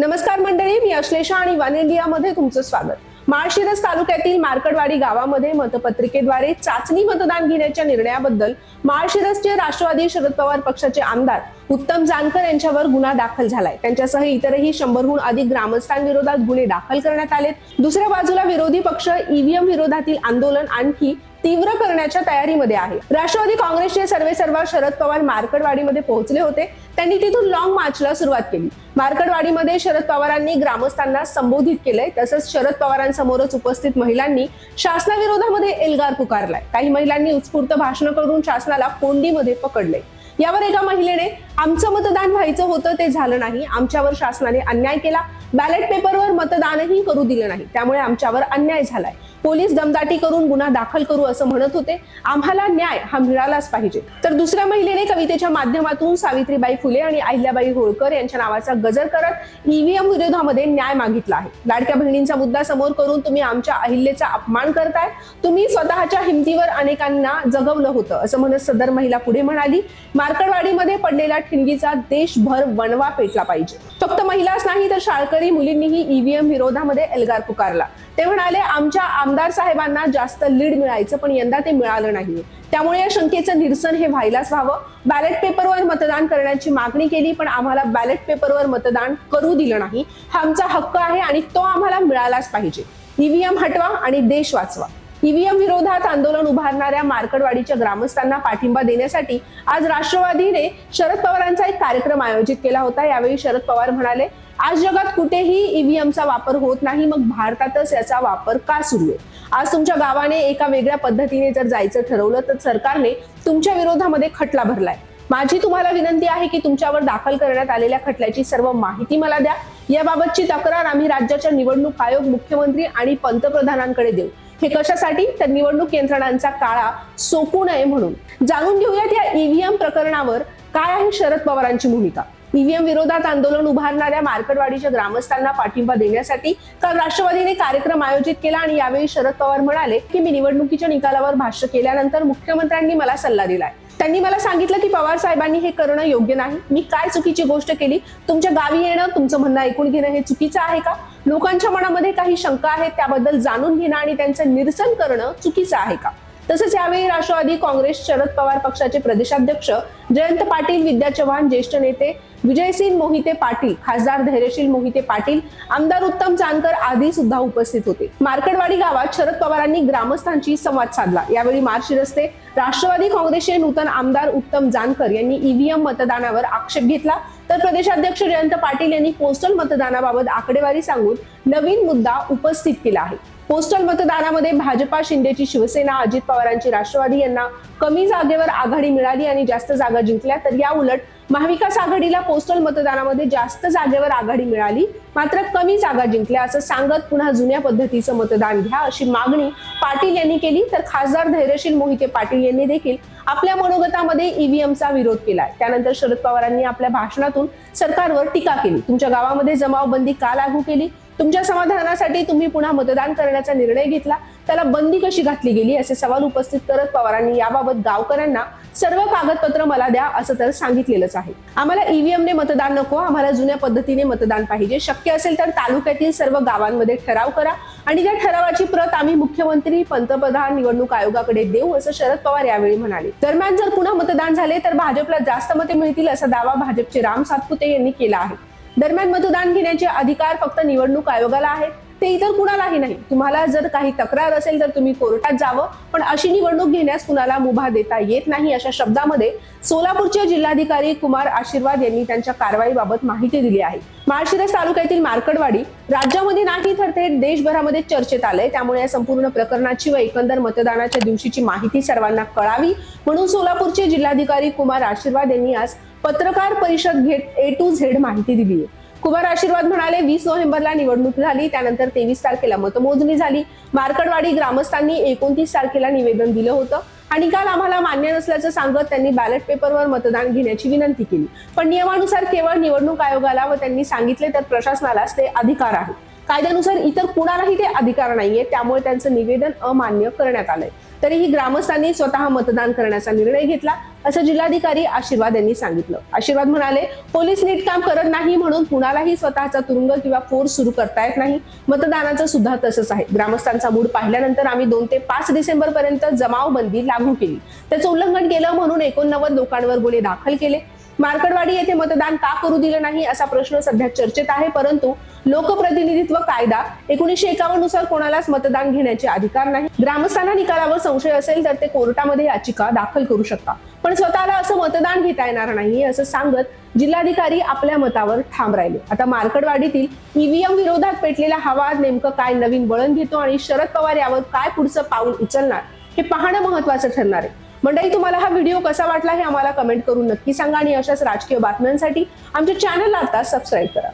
नमस्कार मंडळी मी अश्लेषा आणि वन इंडियामध्ये तुमचं स्वागत. माळशिरस तालुक्यातील मार्कडवाडी गावामध्ये मतपत्रिकेद्वारे चाचणी मतदान घेण्याच्या निर्णयाबद्दल माळशिरसचे राष्ट्रवादी शरद पवार पक्षाचे आमदार उत्तम जानकर यांच्यावर गुन्हा दाखल झालाय. त्यांच्यासह इतरही शंभरहून अधिक ग्रामस्थांविरोधात गुन्हे दाखल करण्यात आलेत. दुसऱ्या बाजूला विरोधी पक्ष ईव्हीएम विरोधातील आंदोलन आणखी तीव्र करण्याच्या तयारीमध्ये आहे. राष्ट्रवादी काँग्रेसचे सर्वे सर्वा शरद पवार मार्कडवाडीमध्ये पोहोचले होते. त्यांनी तिथून लॉंग मार्चला सुरुवात केली. मार्कडवाडीमध्ये शरद पवारांनी ग्रामस्थांना संबोधित केलंय. तसंच शरद पवारांसमोरच उपस्थित महिलांनी शासनाविरोधामध्ये एल्गार पुकारलाय. काही महिलांनी उत्स्फूर्त भाषण करून शासनाला कोंडीमध्ये पकडले यावर एका महिलेने आमचं मतदान व्हायचं होतं ते झालं नाही. आमच्यावर शासनाने अन्याय केला. बॅलेट पेपरवर मतदानही करू दिलं नाही. त्यामुळे आमच्यावर अन्याय झालाय. पोलीस दमदाटी करून गुन्हा दाखल करू असं म्हणत होते. आम्हाला न्याय हा मिळालाच पाहिजे. तर दुसऱ्या महिलेने कवितेच्या माध्यमातून सावित्रीबाई फुले आणि अहिल्याबाई होळकर यांच्या नावाचा गजर करत ईव्हीएम विरोधामध्ये न्याय मागितला आहे. लाडक्या बहिणींचा मुद्दा समोर करून तुम्ही आमच्या अहिल्याचा अपमान करताय. तुम्ही स्वतःच्या हिमतीवर अनेकांना जगवलं होतं असं म्हणत सदर महिला पुढे म्हणाली. मार्कडवाडीमध्ये पडलेला ठिणगीचा देशभर वणवा पेटला पाहिजे. फक्त महिलाच नाही तर शाळकरी मुलींनीही ईव्हीएम विरोधामध्ये एल्गार पुकारला. ते म्हणाले आमच्या आमदार साहेबांना जास्त लीड मिळायचं पण यंदा ते मिळालं नाही त्यामुळे या शंकेचं निरसन हे व्हायलाच व्हावं. बॅलेट पेपरवर मतदान करण्याची मागणी केली पण आम्हाला बॅलेट पेपरवर मतदान करू दिलं नाही. हा आमचा हक्क आहे आणि तो आम्हाला मिळालाच पाहिजे. ईव्हीएम हटवा आणि देश वाचवा. ईव्हीएम विरोधात आंदोलन उभारणाऱ्या मार्कडवाडीच्या ग्रामस्थांना पाठिंबा देण्यासाठी आज राष्ट्रवादीने शरद पवारांचा एक कार्यक्रम आयोजित केला होता. यावेळी शरद पवार म्हणाले आज जगात कुठेही ईव्हीएमचा वापर होत नाही मग भारतातच याचा वापर का सुरू आहे? आज तुमच्या गावाने एका वेगळ्या पद्धतीने जर जायचं ठरवलं तर सरकारने तुमच्या विरोधामध्ये खटला भरलाय. माझी तुम्हाला विनंती आहे की तुमच्यावर दाखल करण्यात आलेल्या खटल्याची सर्व माहिती मला द्या. याबाबतची तक्रार आम्ही राज्याच्या निवडणूक आयोग मुख्यमंत्री आणि पंतप्रधानांकडे देऊ. हे कशासाठी? तर निवडणूक यंत्रणांचा काळा सोपू नये म्हणून. जाणून घेऊयात या ईव्हीएम प्रकरणावर काय आहे शरद पवारांची भूमिका? ईव्हीएम विरोधात आंदोलन उभारणाऱ्या मार्कडवाडीच्या ग्रामस्थांना पाठिंबा देण्यासाठी काल राष्ट्रवादीने कार्यक्रम आयोजित केला आणि यावेळी शरद पवार म्हणाले की मी निवडणुकीच्या निकालावर भाष्य केल्यानंतर मुख्यमंत्र्यांनी मला सल्ला दिलाय. त्यांनी मला सांगितलं की पवार साहेबांनी हे करणं योग्य नाही. मी काय चुकीची गोष्ट केली? तुमच्या गावी येणं तुमचं म्हणणं ऐकून घेणं हे चुकीचं आहे का? लोकांच्या मनामध्ये काही शंका आहेत त्याबद्दल जाणून घेणं आणि त्यांचं निरसन करणं चुकीचं आहे का? तसंच यावेळी राष्ट्रवादी काँग्रेस शरद पवार पक्षाचे प्रदेशाध्यक्ष जयंत पाटील विद्या चव्हाण ज्येष्ठ नेते विजयसिंग मोहिते पाटील खासदार धैर्यशील मोहिते पाटील आमदार उत्तम जानकर आदी सुद्धा उपस्थित होते. मार्कडवाडी गावात शरद पवारांनी ग्रामस्थांशी संवाद साधला. यावेळी मार्च रस्ते राष्ट्रवादी काँग्रेसचे नूतन आमदार उत्तम जानकर यांनी ईव्हीएम मतदानावर आक्षेप घेतला. तर प्रदेशाध्यक्ष जयंत पाटील यांनी पोस्टल मतदानाबाबत आकडेवारी सांगून नवीन मुद्दा उपस्थित केला आहे. पोस्टल मतदानामध्ये भाजपा शिंदेची शिवसेना अजित पवारांची राष्ट्रवादी यांना कमी जागेवर आघाडी मिळाली आणि जास्त जागा जिंकल्या तर या उलट महाविकास आघाडीला पोस्टल मतदानामध्ये जास्त जागेवर आघाडी मिळाली मात्र कमी जागा जिंकल्या असं सांगत पुन्हा जुन्या पद्धतीचं मतदान घ्या अशी मागणी पाटील यांनी केली. तर खासदार धैर्यशील मोहिते पाटील यांनी देखील आपल्या मनोगतामध्ये ईव्हीएमचा विरोध केलाय. त्यानंतर शरद पवारांनी आपल्या भाषणातून सरकारवर टीका केली. तुमच्या गावामध्ये जमावबंदी का लागू केली? तुमच्या समाधानासाठी तुम्ही पुन्हा मतदान करण्याचा निर्णय घेतला. त्याला बंदी कशी घातली गेली असे सवाल उपस्थित करत पवारांनी याबाबत गावकऱ्यांना सर्व कागदपत्र मला द्या असं तर सांगितलेलंच आहे. आम्हाला ईव्हीएमने मतदान नको आम्हाला जुन्या पद्धतीने मतदान पाहिजे. शक्य असेल तर तालुक्यातील सर्व गावांमध्ये ठराव करा आणि त्या ठरावाची प्रत आम्ही मुख्यमंत्री पंतप्रधान निवडणूक आयोगाकडे देऊ असं शरद पवार यावेळी म्हणाले. दरम्यान जर पुन्हा मतदान झाले तर भाजपला जास्त मते मिळतील असा दावा भाजपचे राम सातपुते यांनी केला आहे. दरम्यान मतदान घेण्याचे अधिकार फक्त निवडणूक आयोगाला आहेत. ते इतर कुणालाही नाही. तुम्हाला जर काही तक्रार असेल तर तुम्ही कोर्टात जावं. पण अशी निवडणूक घेण्यास कुणाला मुभा देता येत नाही अशा शब्दामध्ये सोलापूरचे जिल्हाधिकारी कुमार आशीर्वाद यांनी त्यांच्या कारवाईबाबत माहिती दिली आहे. माळशिरस तालुक्यातील मार्कडवाडी राज्यामध्ये नाही तर थेट देशभरामध्ये चर्चेत आलंय. त्यामुळे या संपूर्ण प्रकरणाची व एकंदर मतदानाच्या दिवशीची माहिती सर्वांना कळावी. म्हणून सोलापूरचे जिल्हाधिकारी कुमार आशीर्वाद यांनी आज पत्रकार परिषद घेत ए टू झेड माहिती दिली. आहे कुमार आशीर्वाद म्हणाले वीस नोव्हेंबरला निवडणूक झाली त्यानंतर तेवीस तारखेला मतमोजणी झाली. मार्कडवाडी ग्रामस्थांनी एकोणतीस तारखेला निवेदन दिलं होतं आणि काल आम्हाला मान्य नसल्याचं सांगत त्यांनी बॅलेट पेपरवर मतदान घेण्याची विनंती केली. पण नियमानुसार केवळ निवडणूक आयोगाला व त्यांनी सांगितले तर प्रशासनालाच ते अधिकार आहे. कायद्यानुसार इतर कुणालाही ते अधिकार नाहीये त्यामुळे त्यांचं निवेदन अमान्य करण्यात आलंय. तरीही ग्रामस्थांनी स्वतः मतदान करण्याचा निर्णय घेतला असं जिल्हाधिकारी आशीर्वाद यांनी सांगितलं. आशीर्वाद म्हणाले पोलीस नीट काम करत नाही म्हणून कुणालाही स्वतःचा तुरुंग किंवा फोर्स सुरू करता येत नाही. मतदानाचं सुद्धा तसंच आहे. ग्रामस्थांचा मूड पाहिल्यानंतर आम्ही दोन ते पाच डिसेंबर पर्यंत जमावबंदी लागू केली. त्याचं उल्लंघन केलं म्हणून एकोणनव्वद लोकांवर गुन्हे दाखल केले. मार्कडवाडी येथे मतदान का करू दिलं नाही असा प्रश्न सध्या चर्चेत आहे परंतु लोकप्रतिनिधित्व कायदा एकोणीशे एकावन्ननुसार कोणालाच मतदान घेण्याचे अधिकार नाही. ग्रामस्थांना निकालावर संशय असेल तर ते कोर्टामध्ये याचिका दाखल करू शकता. पण स्वतःला असं मतदान घेता येणार नाही असं सांगत जिल्हाधिकारी आपल्या मतावर ठाम राहिले. आता मार्कडवाडीतील ईव्हीएम विरोधात पेटलेला हा वाद नेमकं काय? नवीन वळण घेतो आणि शरद पवार यावर काय पुढचं पाऊल उचलणार? हे पाहणं महत्वाचं ठरणार आहे. मंडळी तुम्हाला हा व्हिडिओ कसा वाटला हे आम्हाला कमेंट करून नक्की सांगा आणि अशाच राजकीय बातम्यांसाठी आमच्या चॅनलला आता सबस्क्राईब करा.